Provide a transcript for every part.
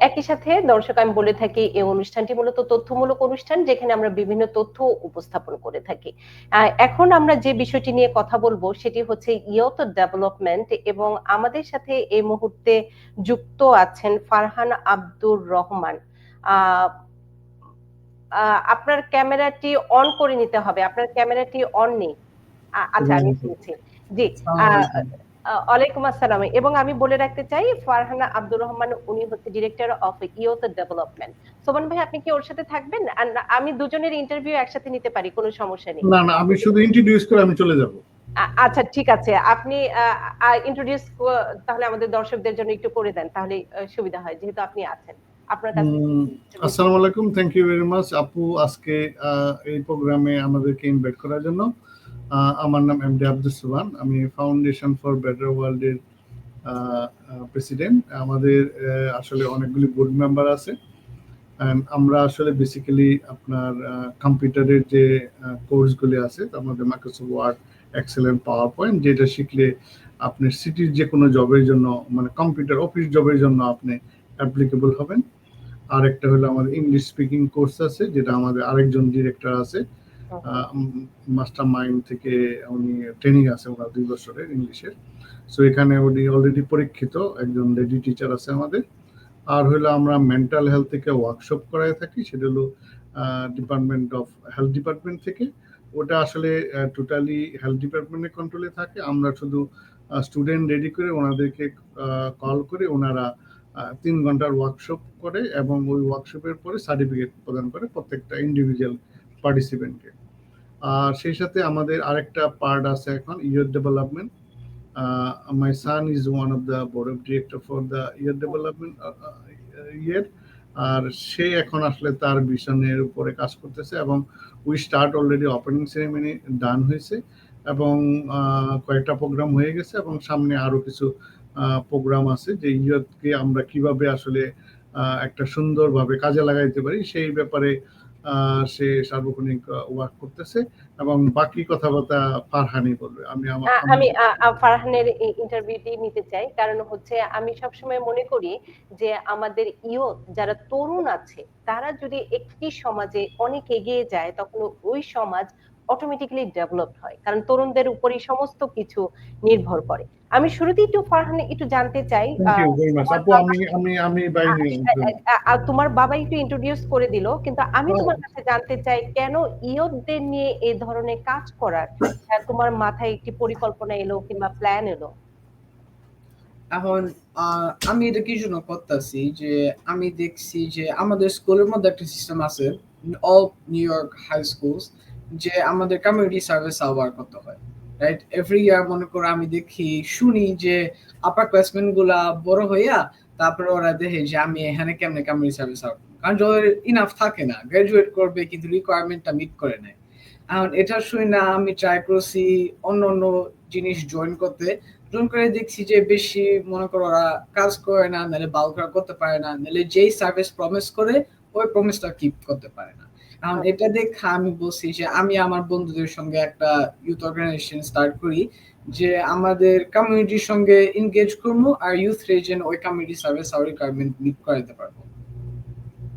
একই সাথে দর্শক আমি বলে থাকি এই অনুষ্ঠানটি মূলত তথ্যমূলক অনুষ্ঠান যেখানে আমরা বিভিন্ন তথ্য উপস্থাপন করে থাকি। এখন আমরা যে বিষয়টি নিয়ে কথা বলব সেটি হচ্ছে ইয়ত ডেভেলপমেন্ট এবং আমাদের সাথে এই মুহূর্তে যুক্ত আছেন ফারহান আব্দুর রহমান। আহ, আহ, আপনার ক্যামেরাটি অন করে নিতে হবে। আপনার ক্যামেরাটি অন নেই। আচ্ছা আমি শুনছি। জি ওয়ালাইকুম আসসালাম। এবং আমি বলে রাখতে চাই ফারহানা আব্দুর রহমান উনি হচ্ছে ডিরেক্টর অফ ইয়ত ডেভেলপমেন্ট সোমান ভাই আপনি কি ওর সাথে থাকবেন? আমি দুজনের ইন্টারভিউ একসাথে নিতে পারি কোনো সমস্যা নেই। না না আমি শুধু ইন্ট্রোডিউস করে আমি চলে যাব। আচ্ছা ঠিক আছে। আপনি ইন্ট্রোডিউস তাহলে আমাদের দর্শকদের জন্য একটু করে দেন তাহলে সুবিধা হয় যেহেতু আপনি আছেন। আপনার কাছে আসসালামু আলাইকুম থ্যাংক ইউ ভেরি মাচ আপু আজকে এই প্রোগ্রামে আমাদেরকে ইনভাইট করার জন্য। আমার নাম এমডি আব্দুল সুবান আমি ফাউন্ডেশন ফর বেটার ওয়ার্ল্ড এর প্রেসিডেন্ট আমাদের আসলে অনেকগুলি বোর্ড মেম্বার আছে। আমরা আসলে বেসিক্যালি আপনার কম্পিউটারের যে কোর্সগুলি আছে, তার মধ্যে Microsoft Word excellent power point যেটা শিখলে আপনি সিটির যে কোনো জবের জন্য মানে কম্পিউটার অফিস জবের জন্য আপনি অ্যাপ্লিকেবল হবেন। আর একটা হলো আমাদের ইংলিশ স্পিকিং কোর্স আছে, যেটা আমাদের আরেকজন ডিরেক্টর আছে। মাস্টার মাইন্ড থেকে উনি ট্রেনিং আছে ওনার দুই বছরের ইংলিশের। সো এখানে উনি অলরেডি পরীক্ষিত, একজন লেডি টিচার আছে আমাদের। আর হলো আমরা মেন্টাল হেলথ থেকে ওয়ার্কশপ করাই থাকি, সেটা হলো ডিপার্টমেন্ট অফ হেলথ ডিপার্টমেন্ট থেকে। ওটা আসলে টোটালি হেলথ ডিপার্টমেন্টের কন্ট্রোলে থাকে। আমরা শুধু স্টুডেন্ট রেডি করে ওনাদেরকে কল করে ওনারা তিন ঘণ্টার ওয়ার্কশপ করে এবং ওই ওয়ার্কশপের পরে সার্টিফিকেট প্রদান করে প্রত্যেকটা ইন্ডিভিজুয়াল পার্টিসিপেন্টকে আর সেই সাথে আমাদের আরেকটা পার্ট আছে এখন your development my son is one of the board of director for the year development ইয়ের আর সে এখন আসলে তার ভিশনের উপরে কাজ করতেছে এবং we start already opening ceremony done হয়েছে এবং কয়েকটা প্রোগ্রাম হয়ে গেছে এবং সামনে আরও কিছু প্রোগ্রাম আছে যে ইয়তকে আমরা কীভাবে আসলে একটা সুন্দরভাবে কাজে লাগাইতে পারি সেই ব্যাপারে সে সার্বক্ষণিক ওয়ার্ক করতেছে এবং বাকি কথাবার্তা ফারহানি বলবে। আমি আমার আমি ফারহানের ইন্টারভিউটি নিতে চাই। কারণ হচ্ছে আমি সবসময় মনে করি যে আমাদের ইয়ত যারা তরুণ আছে তারা যদি একটি সমাজে অনেক এগিয়ে যায় তখন ওই সমাজ অটোমেটিক্যালি ডেভেলপ হয় কারণ তরুণদের উপরই সমস্ত কিছু নির্ভর করে। আমি শুরুতেই একটু ফারহান একটু জানতে চাই তোমার বাবা একটু। ইন্ট্রোডিউস করে দিল কিন্তু আমি। তোমার কাছে জানতে চাই কেন ইয়তদের নিয়ে এই ধরনের কাজ করার তোমার মাথায় একটি পরিকল্পনা এলো কিংবা প্ল্যান এলো? এখন আহ, আমি এটা কি জন্য করতেছি যে আমি দেখছি যে আমাদের স্কুলের মধ্যে একটা সিস্টেম আছে all New York high schools যে আমাদের কমিউনিটি সার্ভিস আওয়ার করতে হয় রাইট এভরি ইয়ার মনে করো, আমি দেখি, শুনি যে আপার ক্লাসমেটগুলা বড় হইয়া তারপরে ওরা দেখে যে আমি এখানে কেমনে কমিউনিটি সার্ভিস আওয়ার কারণ যাদের ইনাফ থাকে না গ্রাজুয়েট করবে কিন্তু রিকোয়ারমেন্টটা মিট করে নেয়। এখন এটা শুনে না, আমি ট্রাই করছি অন্য অন্য জিনিস জয়েন করতে। জয়েন করে দেখছি যে বেশি মনে করো ওরা কাজ করে না, নাহলে বালকরা করতে পারে না, নাহলে যেই সার্ভিস প্রমিস করে, ওই প্রমিসটা কিপ করতে পারে না। এটা দেখা আমি বলছি যে আমি আমার বন্ধুদের সঙ্গে একটা ইউথ অর্গানাইজেশন স্টার্ট করি, যে আমাদের কমিউনিটির সঙ্গে এনগেজ করব আর ইউথ রেজেন ওই কমিউনিটি সার্ভিস আর রিকোয়ারমেন্ট মিট করাতে পারব।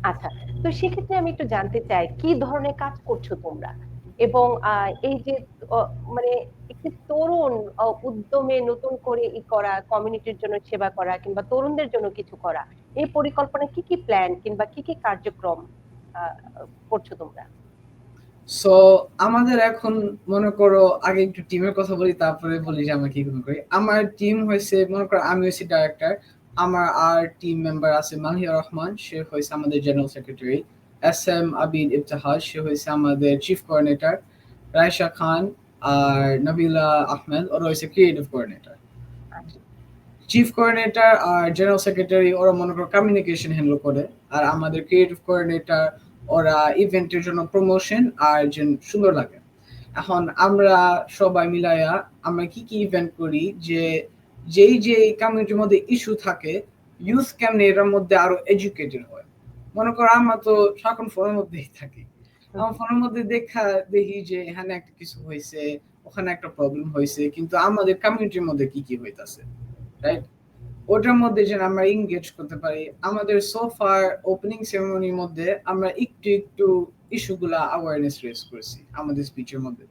আচ্ছা তো সেক্ষেত্রে আমি একটু জানতে চাই, কি ধরনের কাজ করছ তোমরা? এবং এই যে মানে একটি তরুণ উদ্যমে নতুন করে ই করা কমিউনিটির জন্য সেবা করা কিংবা তরুণদের জন্য কিছু করা, এই পরিকল্পনা কি কি প্ল্যান কিংবা কি কি কার্যক্রম করছ তোমরা? সো আমাদের এখন মনে করো আগে একটু টিমের কথা বলি তারপরে বলি যে আমরা কি কি করি। আমার টিম হয়েছে মনে করো আমি হয়েছি ডাইরেক্টর আমার আর টিম মেম্বার আছে মাহিয়া রহমান সে হয়েছে আমাদের general secretary S M Abid Iftehaj সে হয়েছে আমাদের চিফ কোঅর্ডিনেটর রায়শা খান আর নবিলা আহমেদ ওরা হয়েছে ক্রিয়েটিভ কোঅর্ডিনেটর চিফ কোঅর্ডিনেটর আর জেনারেল সেক্রেটারি ওরা মনে করো কমিউনিকেশন হ্যান্ডেল করে। আর আমাদের ক্রিয়েটিভ কোঅর্ডিনেটর ওরা ইভেন্টের জন্য প্রমোশন আর যেন সুন্দর লাগে। এখন আমরা সবাই মিলাইয়া আমরা কি কি ইভেন্ট করি যে, যেই যে কমিউনিটির মধ্যে ইস্যু থাকে ইউথ কেমনে এটার মধ্যে আরও এডুকেটেড হয়। মনে করো আমরা তো সারাক্ষণ ফোনের মধ্যেই থাকি। আমার ফোনের মধ্যে দেখা দেখি যে এখানে একটা কিছু হয়েছে, ওখানে একটা প্রবলেম হয়েছে, কিন্তু আমাদের কমিউনিটির মধ্যে কি কি হইতাছে রাইট ওটার মধ্যে যেন আমরা ইংগেজ করতে পারি। আমাদের সোফার ওপেনিং সেরেমনির মধ্যে আমরা একটু একটু ইস্যুগুলা অ্যাওয়ারনেস রেজ করেছি আমাদের স্পিচের মধ্যে।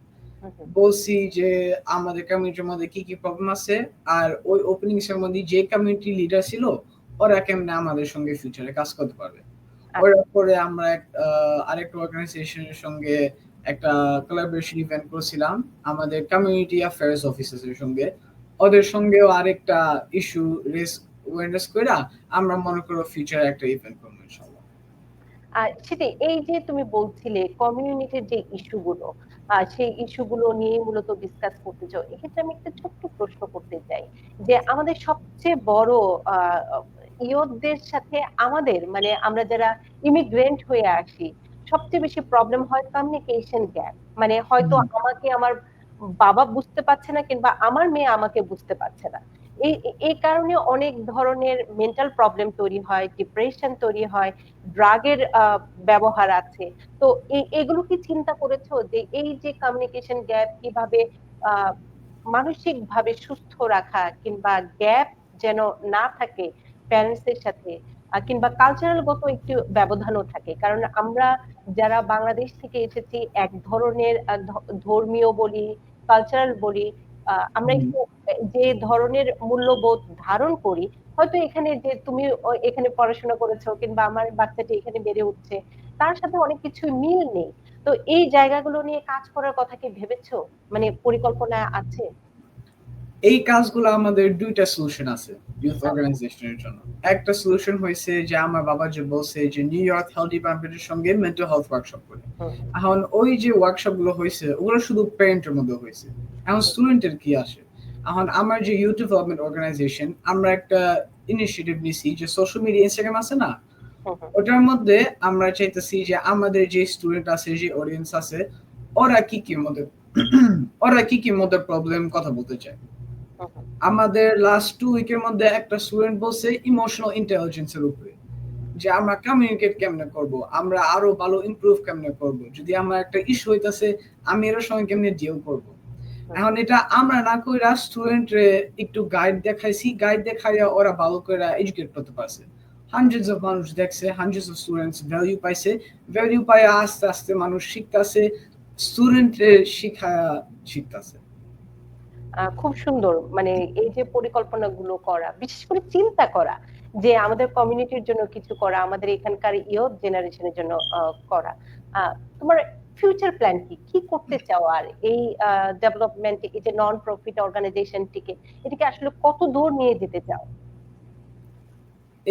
বলছি যে আমাদের কমিউনিটির মধ্যে কি কি প্রবলেম আছে? আর ওই ওপেনিং সেরেমনি যে কমিউনিটি লিডার ছিল ওরা কেমনে আমাদের সঙ্গে ফিউচারে কাজ করতে পারবে? ওর পরে আমরা আরেকটা অর্গানাইজেশনের সঙ্গে একটা কোলাবোরেশন ইভেন্ট করেছিলাম আমাদের কমিউনিটি অ্যাফেয়ার্স অফিসারের সঙ্গে। ওদের সঙ্গেও আরেকটা ইস্যু রেস অ্যাওয়ারনেস করে আমরা মনে করো ফিউচারে একটা ইভেন্ট করব ইনশাআল্লাহ। আর সেটাই এই যে তুমি বলছিলে কমিউনিটির যে ইস্যুগুলো সেই ইস্যুগুলো নিয়ে মূলত ডিসকাস করতে চাও এক্ষেত্রে আমি একটা ছোট্ট প্রশ্ন করতে চাই যে আমাদের সবচেয়ে বড় ইয়োদের সাথে আমাদের মানে আমরা যারা ইমিগ্রেন্ট হয়ে আসি সবচেয়ে বেশি প্রবলেম হয় কমিউনিকেশন গ্যাপ মানে হয়তো আমাকে আমার বাবা বুঝতে পারছে না কিংবা আমার মেয়ে আমাকে বুঝতে পারছে না। এই এই কারণে অনেক ধরনের মেন্টাল প্রবলেম তৈরি হয় ডিপ্রেশন তৈরি হয় ড্রাগের ব্যবহার আছে। তো এগুলো কি চিন্তা করেছ যে এই যে কমিউনিকেশন গ্যাপ কীভাবে মানসিক ভাবে সুস্থ রাখা কিংবা গ্যাপ যেন না থাকে প্যারেন্টস এর সাথে কিংবা কালচারাল গত একটু ব্যবধানও থাকে। কারণ আমরা যারা বাংলাদেশ থেকে এসেছি, এক ধরনের ধর্মীয় বলি কালচারাল বলি আমরা একটু যে ধরনের মূল্যবোধ ধারণ করি হয়তো এখানে যে তুমি এখানে পড়াশোনা করেছ কিংবা আমার বাচ্চাটি এখানে বেড়ে উঠছে তার সাথে অনেক কিছু মিল নেই। তো এই জায়গাগুলো নিয়ে কাজ করার কথা কি ভেবেছো? মানে পরিকল্পনা আছে? এই কাজগুলো আমাদের দুইটা সলিউশন আছে ইউথ অর্গানাইজেশনের জন্য। একটা সলিউশন হয়েছে যে আমার বাবা যে বলছে যে নিউ ইয়র্ক হেলথ ডিপার্টমেন্টের সঙ্গে মেন্টাল হেলথ ওয়ার্কশপ করে। এখন ওই যে ওয়ার্কশপগুলো হয়েছে ওগুলো শুধু প্যারেন্টের মধ্যে হয়েছে। এখন স্টুডেন্টের কি আসে? এখন আমার যে ইউথ ডেভেলপমেন্ট অর্গানাইজেশন আমরা একটা ইনিশিয়েটিভ নিছি যে সোশ্যাল মিডিয়া ইনস্টাগ্রাম আছে না? ওটার মধ্যে আমরা চাইতেছি যে আমাদের যে স্টুডেন্ট আছে যে অডিয়েন্স আছে ওরা কি কি মধ্যে ওরা কি কি মধ্যে প্রবলেম কথা বলতে চায়? আমাদের লাস্ট টু উইকের মধ্যে একটা স্টুডেন্ট বলছে ইমোশনাল ইন্টেলিজেন্সের উপরে, যে আমরা কমিউনিকেট কেমনে করব? আমরা আরও ভালো ইমপ্রুভ কেমনে করব? যদি আমার একটা ইস্যু হইতাছে, আমি এর সঙ্গে কেমনে ডিল করব? এখন এটা আমরা না কইরা স্টুডেন্ট একটু গাইড দেখাইছি গাইড দেখাইয়া ওরা ভালো করে এডুকেট করতে পারছে। হান্ড্রেডস অফ মানুষ দেখছে হান্ড্রেডস অফ স্টুডেন্টস ভ্যালু পাইছে। ভ্যালু পাইয়া আস্তে আস্তে মানুষ শিখতেছে স্টুডেন্ট শিখায়া শিখতেছে। খুব সুন্দর মানে এই যে পরিকল্পনাগুলো করা, বিশেষ করে চিন্তা করা, যে আমাদের কমিউনিটির জন্য কিছু করা, আমাদের এখানকার ইয়থ জেনারেশনের জন্য করা। তোমার ফিউচার প্ল্যান কি? কি করতে চাও? আর এই ডেভেলপমেন্ট এই যে নন প্রফিট অর্গানাইজেশনটিকে এটাকে আসলে কত দূর নিয়ে যেতে চাও?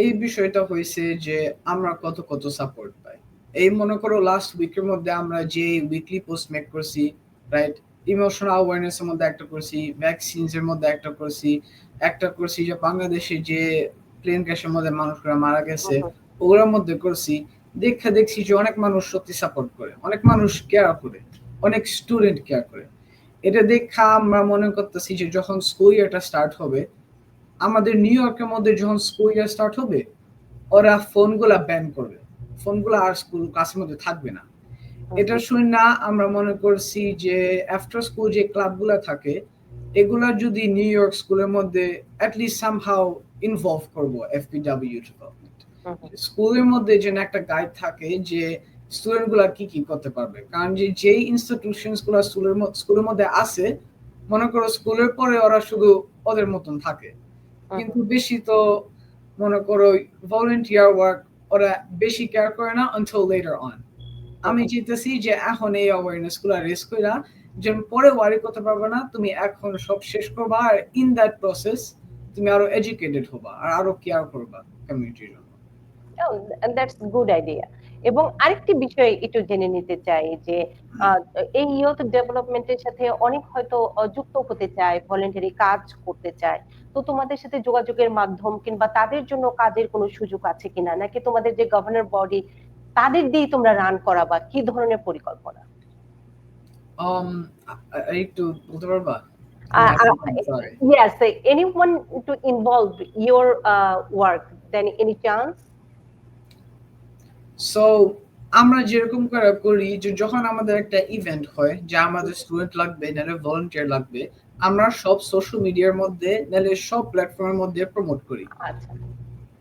এই বিষয়টা হয়েছে যে আমরা কত কত সাপোর্ট পাই। এই মনে করো লাস্ট উইকের মধ্যে আমরা যে উইকলি পোস্ট মেক করছি রাইট ইমোশনাল অ্যাওয়ারনেস এর মধ্যে একটা করছি ভ্যাকসিনস এর মধ্যে একটা করছি একটা করছি যে বাংলাদেশে যে প্লেন ক্র্যাশের মধ্যে মানুষরা মারা গেছে ওগুলোর মধ্যে করছি দেখা দেখছি যে অনেক মানুষ সত্যি সাপোর্ট করে অনেক মানুষ কেয়ার করে অনেক স্টুডেন্ট কেয়ার করে। এটা দেখা আমরা মনে করতেছি যে যখন স্কুল ইয়ারটা স্টার্ট হবে আমাদের নিউ ইয়র্কের মধ্যে যখন স্কুল ইয়ার স্টার্ট হবে ওরা ফোনগুলা ব্যান করবে ফোনগুলো আর স্কুল ক্লাসের মধ্যে থাকবে না। এটা শুনে না আমরা মনে করছি যে আফটার স্কুল যে ক্লাবগুলো থাকে এগুলা যদি নিউ ইয়র্ক স্কুলের মধ্যে অ্যাটলিস্ট সামহাউ ইনভলভ করব এফপিডাব্লিউ ডেভেলপমেন্ট স্কুলের মধ্যে যেন একটা গাইড থাকে যে স্টুডেন্টগুলা কি কি করতে পারবে। কারণ যে যেই ইনস্টিটিউশনগুলা স্কুলের স্কুলের মধ্যে আছে মনে করো স্কুলের পরে ওরা শুধু ওদের মতন থাকে। কিন্তু বেশি তো মনে করো ভলেন্টিয়ার ওয়ার্ক ওরা বেশি কেয়ার করে না আনটিল লেটার অন আমি চাইতেছি যে এখন এই অ্যাওয়ারনেসগুলা রেস কইরা যেন পরে ওয়ারি করতে পারবে না তুমি এখন সব শেষ করবা আর ইন দ্যাট প্রসেস তুমি আরও এডুকেটেড হবা আর আরও কেয়ার করবা কমিউনিটির জন্য। দ্যাটস গুড আইডিয়া এবং আরেকটি বিষয় একটু জেনে নিতে চাই যে এই ইয়ুথ ডেভেলপমেন্টের সাথে অনেক হয়তো যুক্ত হতে চায় ভলেন্টারি কাজ করতে চায়। তো তোমাদের সাথে যোগাযোগের মাধ্যম কিংবা তাদের জন্য কাজের কোনো সুযোগ আছে কিনা? নাকি তোমাদের যে গভর্নর বডি তাদের দিয়ে তোমরা রান করাবা কি ধরনের পরিকল্পনা? Um একটু বলতে পারবা? Uh, uh, yes, anyone to involve your uh, work, then any chance? So, আমরা যেরকম করে করি যে যখন আমাদের একটা ইভেন্ট হয় যে আমাদের স্টুডেন্ট লাগবে নাহলে ভলান্টিয়ার লাগবে আমরা সব সোশ্যাল মিডিয়ার মধ্যে নাহলে সব প্ল্যাটফর্মের মধ্যে প্রমোট করি। আচ্ছা।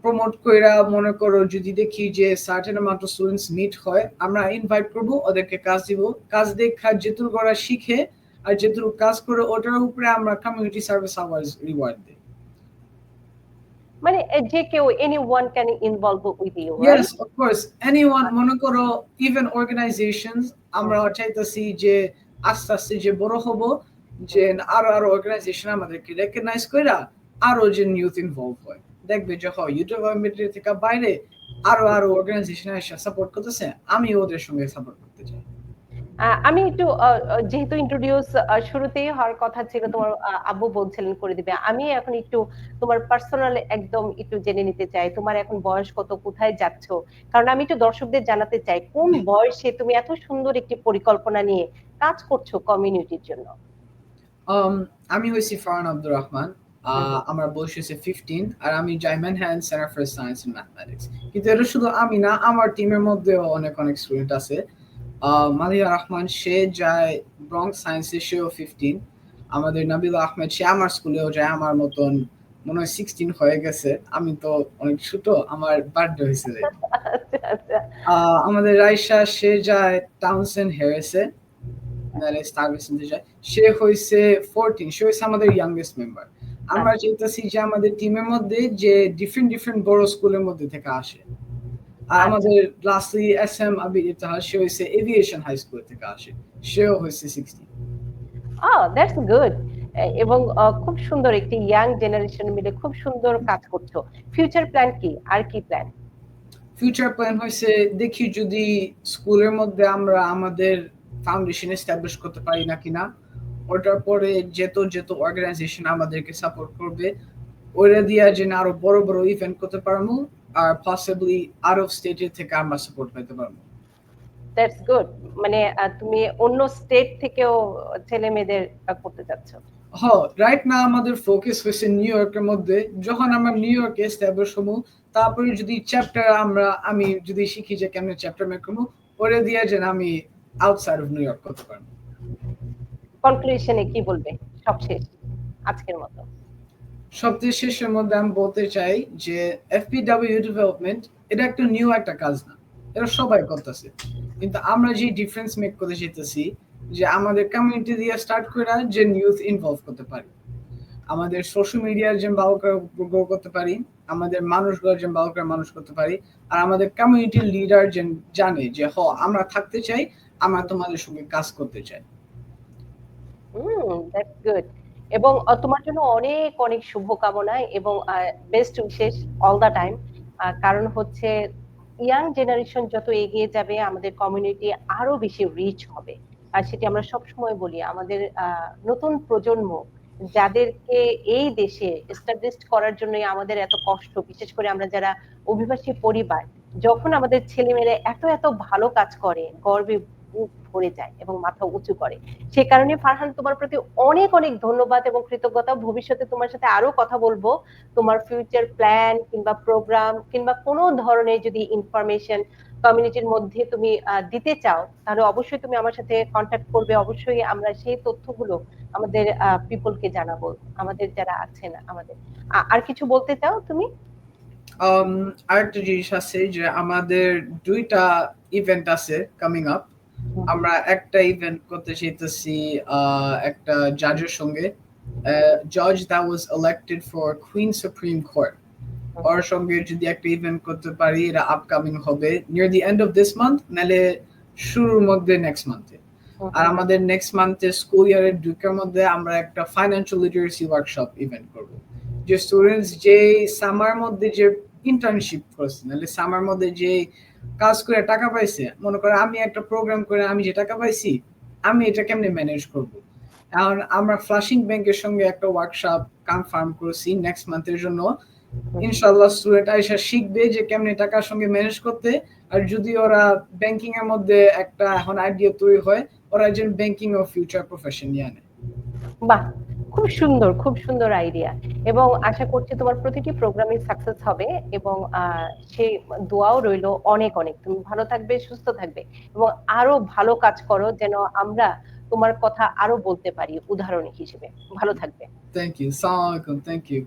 প্রমোট কইরা মনে করো যদি দেখি যে certain amount of students meet হয় আমরা ইনভাইট করব ওদেরকে কাজ দিব। কাজ দেখা যেটুকু করা শিখে আর যেটুকু কাজ করে ওটার উপরে আমরা কমিউনিটি সার্ভিস আওয়ার্স রিওয়ার্ড দিই। মানে যে কেউ any one can involve with you yes of course anyone মনে করো ইভেন অর্গানাইজেশনস আমরা চাইতেছি যে আস্তে আস্তে যে বড় হব যে আরও আরও অর্গানাইজেশন আমাদেরকে রেকগনাইজ কইরা আরও যে নিউথ ইনভলভ হয়। দেখবে যে হয় ইউটিউব মিডিয়া থেকে বাইরে আরও আরও অর্গানাইজেশন এসে সাপোর্ট করতেছে আমি ওদের সঙ্গে সাপোর্ট করতে চাই। আমি একটু যেহেতু ইন্ট্রোডিউস শুরুতেই হওয়ার কথা ছিল তোমার আব্বু বলছিলেন করে দিবে। আমি এখন একটু তোমার পার্সোনাল একদম একটু জেনে নিতে চাই তোমার এখন বয়স কত কোথায় যাচ্ছ? কারণ আমি একটু দর্শকদের জানাতে চাই কোন বয়সে তুমি এত সুন্দর একটি পরিকল্পনা নিয়ে কাজ করছ কমিউনিটির জন্য? Um, আমি হয়েছি ফারান আব্দুর রহমান। আমার বয়স হয়েছে ফিফটিন আর আমি জাইম্যান hand centre for science and mathematics কিন্তু এটা শুধু আমি না আমার টিমের মধ্যেও অনেক অনেক স্টুডেন্ট আছে। মালিয়া রহমান সে যায় ব্রং সায়েন্সে সেও ফিফটিন আমাদের নাবিল আহমেদ সে আমার স্কুলেও যায় আমার মতন মনে হয় সিক্সটিন হয়ে গেছে। আমি তো অনেক ছোট আমার বার্থডে হয়েছে আচ্ছা আচ্ছা। আমাদের রাইসা সে যায় টাউনসেন নাহলে যায়। সে হয়েছে ফোরটিন সে হয়েছে আমাদের ইয়াংগেস্ট মেম্বার আমরা চাইতেছি যে আমাদের টিমের মধ্যে যে ডিফারেন্ট ডিফারেন্ট বড় স্কুলের মধ্যে থেকে আসে। আর আমাদের লাস্টলি এস এম সে হয়েছে এভিয়েশন হাই স্কুল থেকে আসে। সেও হয়েছে সিক্সটিন আহ দ্যাটস গুড এবং খুব সুন্দর একটি ইয়াং জেনারেশন মিলে খুব সুন্দর কাজ করছ। ফিউচার প্ল্যান কি? আর কি প্ল্যান ফিউচার প্ল্যান হয়েছে দেখি যদি স্কুলের মধ্যে আমরা আমাদের ফাউন্ডেশন এস্টাবলিশ করতে পারি না। কিনা ওটার পরে যেত যেত অর্গানাইজেশন আমাদেরকে সাপোর্ট করবে। ওরা দিয়া যে না আরও বড় বড় ইভেন্ট করতে পারব আর পসিবলি আউট অফ স্টেটের থেকে আমরা সাপোর্ট পেতে পারব। দ্যাটস গুড মানে তুমি অন্য স্টেট থেকেও ছেলে মেয়েদের করতে চাচ্ছ। হ রাইট না আমাদের ফোকাস হয়েছে নিউ ইয়র্কের মধ্যে। যখন আমরা নিউ ইয়র্কে এস্টাবলিশ হব তারপরে যদি চ্যাপ্টার আমরা আমি যদি শিখি যে কেমন চ্যাপ্টার মেক করব ওরা দিয়ে যেন আমি আউটসাইড অফ নিউ ইয়র্ক করতে পারব। কনক্লুশনে কি বলবে? সবশেষ আজকের মতো। সবচেয়ে শেষের মধ্যে আমি বলতে চাই যে এফপিডাব্লিউ ডেভেলপমেন্ট এটা একটা নিউ একটা কাজ না। এটা সবাই করতেছে। কিন্তু আমরা যে ডিফারেন্স মেক করতে যেতেছি যে আমাদের কমিউনিটি দিয়ে স্টার্ট করে যে নিউথ ইনভলভ করতে পারি। আমাদের সোশ্যাল মিডিয়ার যে ভালো করে গ্রো করতে পারি, আমাদের মানুষগুলো যে ভালো করে মানুষ করতে পারি, আর আমাদের কমিউনিটির লিডার যে জানে যে, হ, আমরা থাকতে চাই, আমরা তোমাদের সঙ্গে কাজ করতে চাই। গুড এবং তোমার জন্য অনেক অনেক শুভকামনা এবং best wishes all the time কারণ হচ্ছে ইয়াং জেনারেশন যত এগিয়ে যাবে, আমাদের কমিউনিটি আরও বেশি রিচ হবে। আর সেটি আমরা সব সময় বলি, আমাদের নতুন প্রজন্ম যাদেরকে এই দেশে এস্টাবলিশ করার জন্য আমাদের এত কষ্ট। বিশেষ করে আমরা যারা অভিবাসী পরিবার, যখন আমাদের ছেলেমেয়েরা এত এত ভালো কাজ করে, গর্বে বুক ভরে যায় এবং মাথা উঁচু করে। সে কারণে ফারহান, তোমার প্রতি অনেক অনেক ধন্যবাদ এবং কৃতজ্ঞতা। ভবিষ্যতে তোমার সাথে আরও কথা বলব। তোমার ফিউচার প্ল্যান কিংবা প্রোগ্রাম কিংবা কোনো ধরনের যদি ইনফরমেশন কমিউনিটির মধ্যে তুমি দিতে চাও, তাহলে অবশ্যই তুমি আমার সাথে কন্ট্যাক্ট করবে। অবশ্যই আমরা সেই তথ্যগুলো আমাদের পিপলকে জানাব। আমাদের যারা আছেন আমাদের। আর কিছু বলতে চাও তুমি? আরেকটা জিনিস আছে যে আমাদের দুইটা ইভেন্ট আছে কামিং আপ আমরা একটা ইভেন্ট করতে চাইতেছি একটা জাজের সঙ্গে। জজ that was elected for queen supreme court ওর সঙ্গে যদি একটা ইভেন্ট করতে পারি এটা আপকামিং হবে near the end of this month নাহলে শুরুর মধ্যে নেক্সট মান্থে আর আমাদের নেক্সট মান্থে স্কুল ইয়ারের ঢুকের মধ্যে আমরা একটা ফাইন্যান্সিয়াল লিটারেসি ওয়ার্কশপ ইভেন্ট করব। যে স্টুডেন্টস যে সামার মধ্যে যে ইন্টার্নশিপ করছে নাহলে সামার মধ্যে যে কাজ করে টাকা পাইছে, মনে করো আমি একটা প্রোগ্রাম করে আমি যে টাকা পাইছি, আমি এটা কেমনে ম্যানেজ করব? এখন আমরা ফ্লাশিং ব্যাংকের সঙ্গে একটা ওয়ার্কশপ কনফার্ম করেছি নেক্সট মান্থের জন্য। ইনশাল্লাহ স্টুডেন্ট আইসা শিখবে যে কেমনে টাকার সঙ্গে ম্যানেজ করতে। আর যদি ওরা ব্যাংকিং এর মধ্যে একটা এখন আইডিয়া তৈরি হয়, ওরা একজন ব্যাংকিং ও ফিউচার প্রফেশন নিয়ে আনে। বাহ খুব সুন্দর খুব সুন্দর আইডিয়া এবং আশা করছি তোমার প্রতিটি প্রোগ্রামে সাকসেস হবে এবং সেই দোয়াও রইল অনেক অনেক। তুমি ভালো থাকবে, সুস্থ থাকবে এবং আরও ভালো কাজ করো যেন আমরা তোমার কথা আরও বলতে পারি উদাহরণ হিসেবে। ভালো থাকবে। থ্যাংক ইউ সালাম আলাইকুম থ্যাংক ইউ